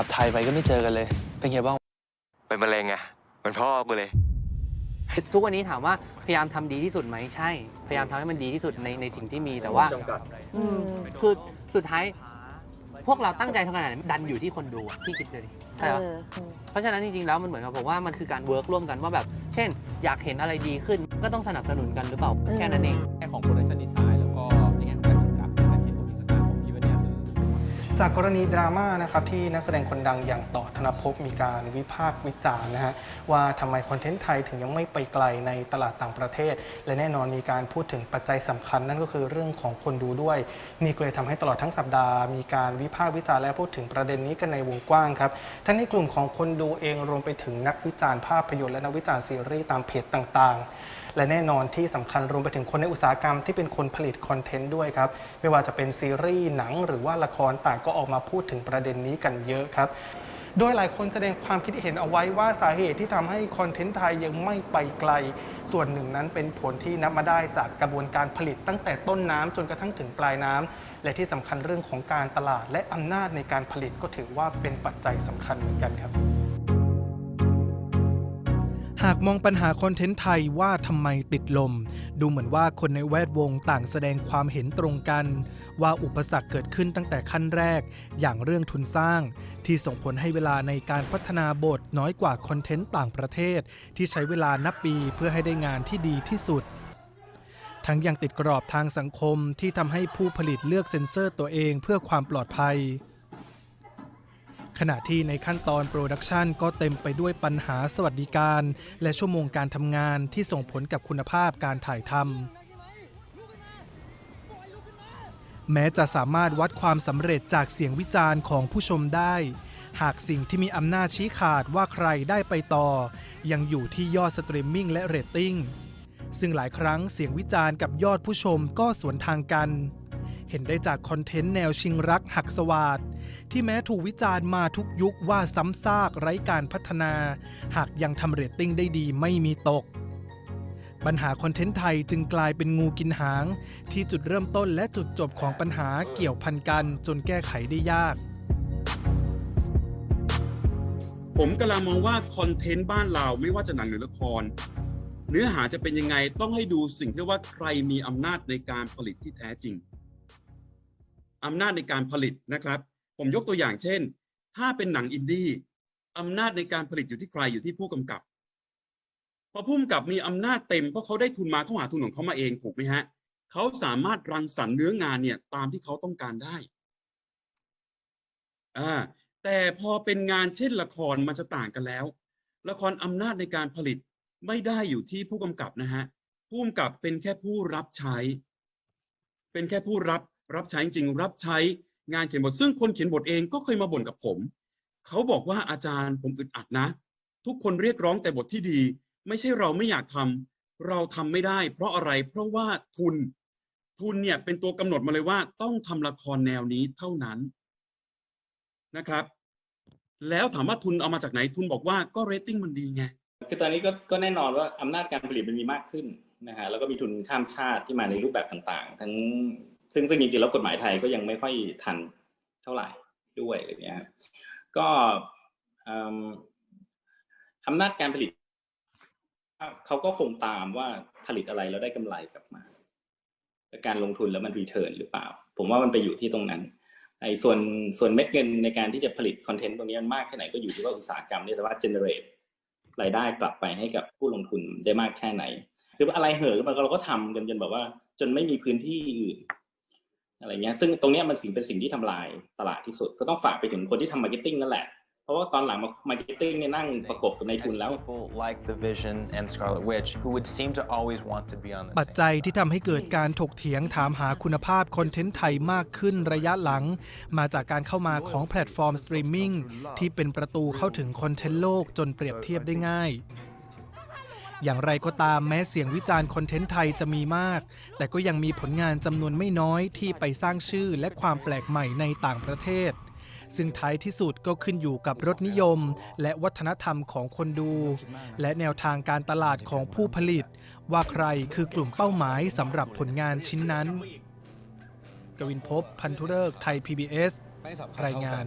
ลับไทยไปก็ไม่เจอกันเลย เป็นไงบ้าง เป็นมะเร็งไงเหมือนพ่อกูเลย ทุกวันนี้ถามว่าพยายามทำดีที่สุดไหมใช่ พยายามทำให้มันดีที่สุดในในสิ่งที่มีแต่ว่าอืมคือสุดท้าย พวกเราตั้งใจทำขนาดไหนดันอยู่ที่คนดูอะพี่คิดเลยดิใช่ปะ เอออืม เพราะฉะนั้นจริงๆ แล้วมันเหมือนกับผมว่ามันคือการเวิร์กร่วมกันว่าแบบ เช่น อยากเห็นอะไรดีขึ้นก็ต้องสนับสนุนกันหรือเปล่าแค่นั้นเองแง่ของ production design แล้วก็ในแจากกรณีดราม่านะครับที่นักแสดงคนดังอย่างต่อธนภพมีการวิพากษ์วิจารณ์นะฮะว่าทำไมคอนเทนต์ไทยถึงยังไม่ไปไกลในตลาดต่างประเทศ และแน่นอนมีการพูดถึงปัจจัยสำคัญนั่นก็คือเรื่องของคนดูด้วย นี่ก็เลยทำให้ตลอดทั้งสัปดาห์มีการวิพากษ์วิจารณ์และพูดถึงประเด็นนี้กันในวงกว้างครับทั้งในกลุ่มของคนดูเองรวมไปถึงนักวิจารณ์ภาพยนตร์และนักวิจารณ์ซีรีส์ตามเพจต่างๆ และแน่นอนที่สำคัญรวมไปถึงคนในอุตสาหกรรมที่เป็นคนผลิตคอนเทนต์ด้วยครับ ไม่ว่าจะเป็นซีรีส์หนังหรือว่าละครต่างก็ออกมาพูดถึงประเด็นนี้กันเยอะครับโดยหลายคนแสดงความคิดเห็นเอาไว้ว่าสาเหตุที่ทำให้คอนเทนต์ไทยยังไม่ไปไกล ส่วนหนึ่งนั้นเป็นผลที่นับมาได้จากกระบวนการผลิตตั้งแต่ต้นน้ำจนกระทั่งถึงปลายน้ำและที่สำคัญเรื่องของการตลาดและอำนาจในการผลิตก็ถือว่าเป็นปัจจัยสำคัญเหมือนกันครับ หากมองปัญหาคอนเทนต์ไทยว่าทำไมติดลม ดูเหมือนว่าคนในแวดวงต่างแสดงความเห็นตรงกัน ว่าอุปสรรคเกิดขึ้นตั้งแต่ขั้นแรก อย่างเรื่องทุนสร้าง ที่ส่งผลให้เวลาในการพัฒนาบทน้อยกว่าคอนเทนต์ต่างประเทศ ที่ใช้เวลานับปีเพื่อให้ได้งานที่ดีที่สุด ทั้งยังติดกรอบทางสังคมที่ทำให้ผู้ผลิตเลือกเซ็นเซอร์ตัวเองเพื่อความปลอดภัย ขณะที่ในขั้นตอนโปรดักชันก็เต็มไปด้วยปัญหาสวัสดิการ และชั่วโมงการทำงานที่ส่งผลกับคุณภาพการถ่ายทำแม้จะสามารถวัดความสำเร็จจากเสียงวิจารณ์ของผู้ชมได้ หากสิ่งที่มีอำนาจชี้ขาดว่าใครได้ไปต่อ ยังอยู่ที่ยอดสตรีมมิ่งและเรตติ้ง ซึ่งหลายครั้งเสียงวิจารณ์กับยอดผู้ชมก็สวนทางกัน เห็นได้จากคอนเทนต์แนวชิงรักหักสวาดที่แม้ถูกวิจารณ์มาทุกยุคว่าซ้ำซากไร้การพัฒนา หากยังทำเรตติ้งได้ดีไม่มีตก ปัญหาคอนเทนต์ไทยจึงกลายเป็นงูกินหาง ที่จุดเริ่มต้นและจุดจบของปัญหาเกี่ยวพันกันจนแก้ไขได้ยากผมกำลังมองว่าคอนเทนต์บ้านเราไม่ว่าจะหนังหรือละคร เนื้อหาจะเป็นยังไงต้องให้ดูสิ่งที่ว่าใครมีอำนาจในการผลิตที่แท้จริง อำนาจในการผลิตนะครับ ผมยกตัวอย่างเช่น ถ้าเป็นหนังอินดี้อำนาจในการผลิตอยู่ที่ใครอยู่ที่ผู้กำกับ พอผู้กำกับมีอำนาจเต็มเพราะเขาได้ทุนมาเขาหาทุนของเขามาเองถูกไหมฮะเขาสามารถรังสรรค์เนื้องานเนี่ยตามที่เขาต้องการได้อ่าแต่พอเป็นงานเช่นละครมันจะต่างกันแล้ว ละครอำนาจในการผลิตไม่ได้อยู่ที่ผู้กำกับนะฮะผู้กำกับเป็นแค่ผู้รับใช้ เป็นแค่ผู้รับ รับใช้จริงรับใช้งานเขียนบทซึ่งคนเขียนบทเองก็เคยมาบ่นกับผม เขาบอกว่าอาจารย์ผมอึดอัดนะ ทุกคนเรียกร้องแต่บทที่ดี ไม่ใช่เราไม่อยากทำเราทำไม่ได้ เพราะอะไรเพราะว่าทุน ทุนเนี่ยเป็นตัวกำหนดมาเลยว่า ต้องทำละครแนวนี้เท่านั้นนะครับ แล้วถามว่าทุนเอามาจากไหนทุนบอกว่าก็เรตติ้งมันดีไงคือตอนนี้ก็ก็แน่นอนว่าอำนาจการผลิตมันมีมากขึ้นนะฮะแล้วก็มีทุนข้ามชาติที่มาในรูปแบบต่างๆ ทั้ง ซึ่งซึ่งจริงๆแล้วกฎหมายไทยก็ยังไม่ค่อยทันเท่าไหร่ด้วยอะไรเงี้ยครับก็อำนาจการผลิตเขาก็คงตามว่าผลิตอะไรแล้วได้กำไรกลับมาแต่การลงทุนแล้วมันรีเทิร์นหรือเปล่า ผมว่ามันไปอยู่ที่ตรงนั้นไอ้ส่วนส่วนเม็ดเงินในการที่จะผลิตคอนเทนต์ตรงนี้มันมากแค่ไหนก็อยู่ที่ว่าอุตสาหกรรมเนี่ยสามารถ generate รายได้กลับไปให้กับผู้ลงทุนได้มากแค่ไหน คืออะไรเหอะมันเราก็ทำกันจนแบบว่า จนไม่มีพื้นที่อื่น อะไรเงี้ยซึ่งตรงเนี้ยมันสิ่งเป็นสิ่งที่ทำลายตลาดที่สุด ก็ต้องฝากไปถึงคนที่ทำมาร์เก็ตติ้งนั่นแหละ เพราะว่าตอนหลังมาร์เก็ตติ้งเนี่ยนั่งประกบกับในทุน as แล้ว people like The Vision and Scarlet Witch, who would seem to always want to be on the ปัจ same จัยที่ทำให้เกิดการถกเถียงถามหาคุณภาพคอนเทนต์ไทยมากขึ้นระยะหลัง มาจากการเข้ามาของแพลตฟอร์มสตรีมมิ่งที่เป็นประตูเข้าถึงคอนเทนต์โลกจนเปรียบเทียบได้ง่าย อย่างไรก็ตามแม้เสียงวิจารณ์คอนเทนต์ไทยจะมีมาก แต่ก็ยังมีผลงานจำนวนไม่น้อยที่ไปสร้างชื่อและความแปลกใหม่ในต่างประเทศ ซึ่งท้ายที่สุดก็ขึ้นอยู่กับรสนิยม และวัฒนธรรมของคนดู และแนวทางการตลาดของผู้ผลิต ว่าใครคือกลุ่มเป้าหมายสำหรับผลงานชิ้นนั้น กวินพบพันธุเริกษ์ไทย PBS รายงาน